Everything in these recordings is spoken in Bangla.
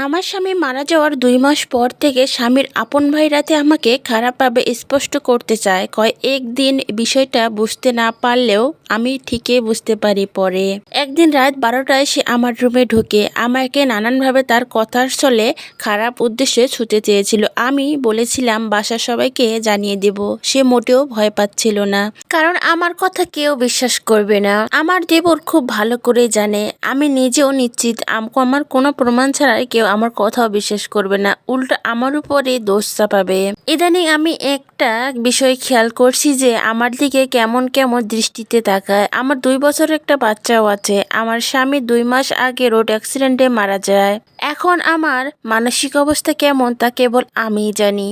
আমার স্বামী মারা যাওয়ার দুই মাস পর থেকে স্বামীর আপন ভাই রাতে আমাকে খারাপভাবে স্পষ্ট করতে চায়। কয়, একদিন বিষয়টা বুঝতে না পারলেও আমি ঠিকই বুঝতে পারি পরে। একদিন রাত বারোটায় সে আমার রুমে ঢুকে আমাকে নানানভাবে তার কথার চলে খারাপ উদ্দেশ্যে ছুতে চেয়েছিল। আমি বলেছিলাম, বাসার সবাইকে জানিয়ে দেব। সে মোটেও ভয় পাচ্ছিল না। কারণ আমার কথা কেউ বিশ্বাস করবে না। আমার দেবর খুব ভালো করে জানে। আমি নিজেও নিশ্চিত আমার কোনো প্রমাণ ছাড়াই কেউ আমার কথাও বিশ্বাস করবে না। উল্টো আমার উপরে দোষ চাপাবে। ইদানিং আমি একটা বিষয় খেয়াল করছি যে, আমার দিকে কেমন কেমন দৃষ্টিতে তাকায় আমার দুই বছরের একটা বাচ্চাও আছে। আমার স্বামী দুই মাস আগে রোড অ্যাক্সিডেন্টে মারা যায়। এখন আমার মানসিক অবস্থা কেমন তা কেবল আমিই জানি।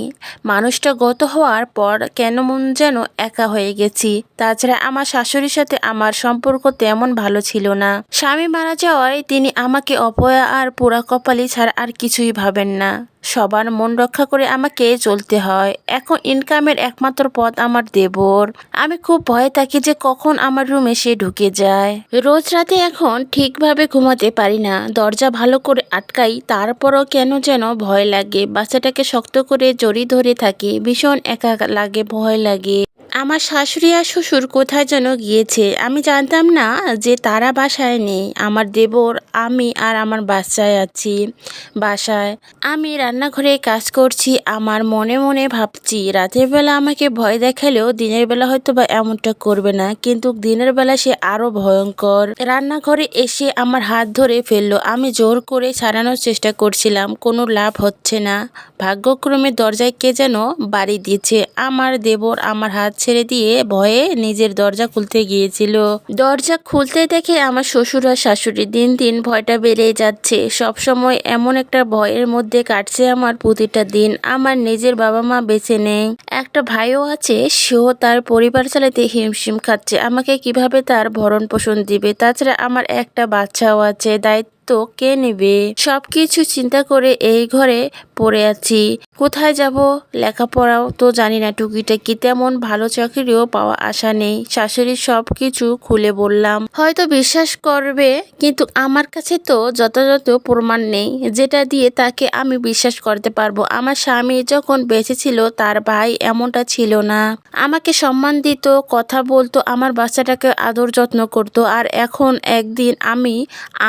মানুষটা গত হওয়ার পর কেন মন যেন একা হয়ে গেছি। তাছাড়া আমার শাশুড়ির সাথে আমার সম্পর্ক তেমন ভালো ছিল না। স্বামী মারা যাওয়ায় তিনি আমাকে অপয়া আর পোড়া কপালি ছাড়া আর কিছুই ভাবেন না। সবার মন রক্ষা করে আমাকে চলতে হয়। এখন ইনকামের একমাত্র পথ আমার দেবর। আমি খুব ভয়ে থাকি যে কখন আমার রুমে সে ঢুকে যায়। রোজ রাতে এখন ঠিকভাবে ঘুমাতে পারি না। দরজা ভালো করে আটকাই, তারপরও কেন যেন ভয় লাগে। বাচ্চাটাকে শক্ত করে জড়ি ধরে থাকি। ভীষণ একা লাগে, ভয় লাগে। আমার শাশুড়ি আর শ্বশুর কোথায় যেন গিয়েছে? আমি জানতাম না যে তারা বাসায় নেই। আমার দেবর, আমি আর আমার বাচ্চায় আছি বাসায়। আমি রান্নাঘরে কাজ করছি। আমার মনে মনে ভাবছি, রাতের বেলা আমাকে ভয় দেখালেও দিনের বেলা হয়তো বা এমনটা করবে না। কিন্তু দিনের বেলা সে আরও ভয়ঙ্কর। রান্নাঘরে এসে আমার হাত ধরে ফেলল। আমি জোর করে ছাড়ানোর চেষ্টা করছিলাম। কোনো লাভ হচ্ছে না। ভাগ্যক্রমে দরজায় কে যেন বাড়ি দিয়েছে। আমার দেবর আমার হাত ছেড়ে দিয়ে ভয়ে নিজের দরজা খুলতে গিয়েছিল। দরজা খুলতে দেখে আমার শ্বশুর আর শাশুড়ি দিন দিন ভয়টা বেড়েই যাচ্ছে। সব সময় এমন একটা ভয়ের মধ্যে কাটছে আমার প্রতিটা দিন। আমার নিজের বাবা মা বেছে নেই। একটা ভাইও আছে, সেও তার পরিবার চালাতে হিমশিম খাচ্ছে। আমাকে কীভাবে তার ভরণ পোষণ দিবে? তাছাড়া আমার একটা বাচ্চাও আছে, দায়িত্ব কে নেবে? সবকিছু চিন্তা করে এই ঘরে পড়ে আছি। কোথায় যাব? লেখাপড়াও তো জানি না টুকিটাকি তেমন ভালো চাকরিও পাওয়া আশা নেই। শাশুড়ির সব কিছু খুলে বললাম, হয়তো বিশ্বাস করবে, কিন্তু আমার কাছে তো যথাযথ প্রমাণ নেই। যেটা দিয়ে তাকে আমি বিশ্বাস করতে পারব। আমার স্বামী যখন বেঁচে ছিল, তার ভাই এমনটা ছিল না। আমাকে সম্মান দিত, কথা বলতো, আমার বাচ্চাটাকে আদর যত্ন করতো। আর এখন একদিন আমি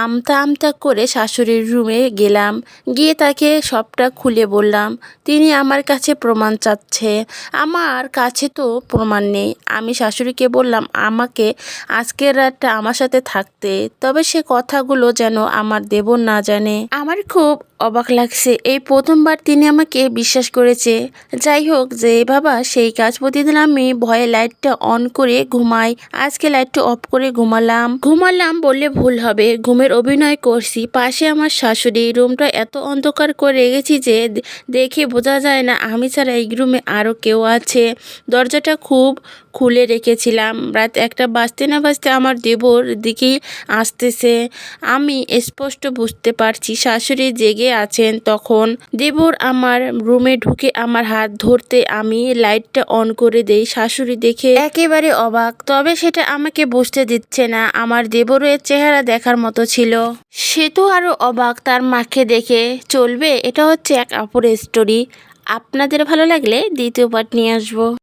আমতা আমতা করে শাশুড়ির রুমে গেলাম। গিয়ে তাকে সবটা খুলে বললাম, তিনি আমার কাছে প্রমাণ চাচ্ছে। আমার কাছে তো প্রমাণ নেই। আমি শাশুড়িকে বললাম, আমাকে আজকের রাতটা আমার সাথে থাকতে। তবে সে কথাগুলো যেন আমার দেব না জানে। আমার খুব অবাক লাগছে। এই প্রথমবার তিনি আমাকে বিশ্বাস করেছে। যাই হোক, যে বাবা, সেই কাজ প্রতিদিন আমি ভয়ে লাইটটা অন করে ঘুমাই। আজকে লাইটটা অফ করে ঘুমালাম। ঘুমালাম বললে ভুল হবে। ঘুমের অভিনয় করছি। পাশে আমার শাশুড়ি রুমটা এত অন্ধকার করে রেখেছি যে দেখে বোঝা যায় না, আমি ছাড়া এই রুমে আরও কেউ আছে। দরজাটা খুব খুলে রেখেছিলাম। রাত একটা বাজতে না বাজতে আমার দেবর দিকেই আসতেছে। আমি স্পষ্ট বুঝতে পারছি, শাশুড়ি জেগে আছেন তখন। দেবর আমার রুমে ঢুকে আমার হাত ধরতে আমি লাইটটা অন করে দেই, শাশুড়ি দেখে একেবারে অবাক। তবে সেটা আমাকে বুঝতে দিচ্ছে না, আমার দেবরের চেহারা দেখার মতো ছিল। সে তো আরও অবাক তার মাকে দেখে। চলবে, এটা হচ্ছে এক আপুর স্টোরি আপনাদের ভালো লাগলে দ্বিতীয় পার্ট নিয়ে আসব।